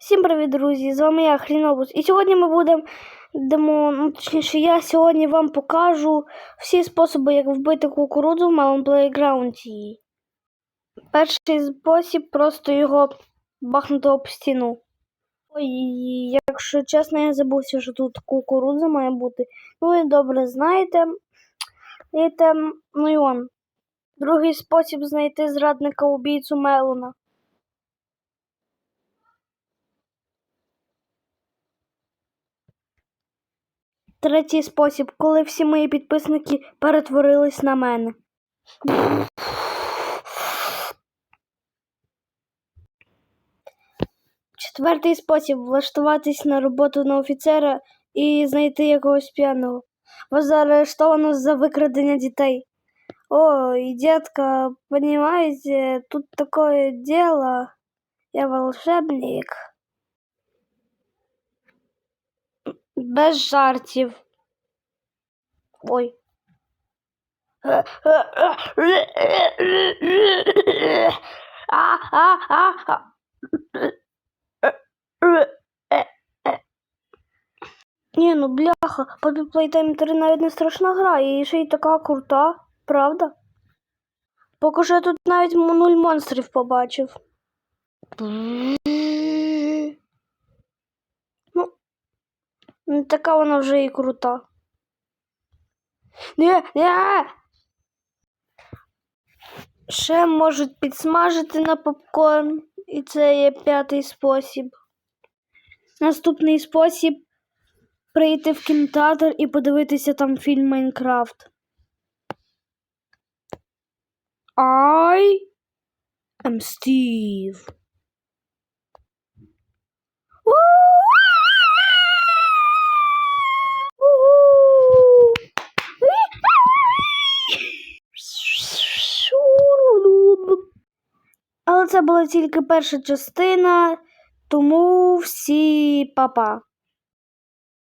Всім привіт, друзі! З вами я Хрінобус. І сьогодні ми будемо, ну, точніше, я сьогодні вам покажу всі способи, як вбити кукурудзу в малому плейграунді. Перший спосіб просто його бахнути об стіну. Ой, якщо чесно, я забувся, що тут кукурудза має бути. Ну, ви добре знаєте. Ну і он. Другий спосіб знайти зрадника убійцю Мелона. Третій спосіб, коли всі мої підписники перетворились на мене. Четвертий спосіб влаштуватись на роботу на офіцера і знайти якогось п'яного. Вас заарештовано за викрадення дітей. Ой, детка, понимаете, тут такое дело. Я волшебник. Без жартів. Ой. Ні, ну бляха, Poppy Playtime 3 навіть не страшна гра, і ще й така крута, правда? Поки що я тут навіть нуль монстрів побачив. Ну, не така вона вже і крута. Ні, ні. Ще можуть підсмажити на попкорн, і це є п'ятий спосіб. Наступний спосіб прийти в кінотеатр і подивитися там фільм Майнкрафт. I am Steve. Це була тільки перша частина, тому всі па-па.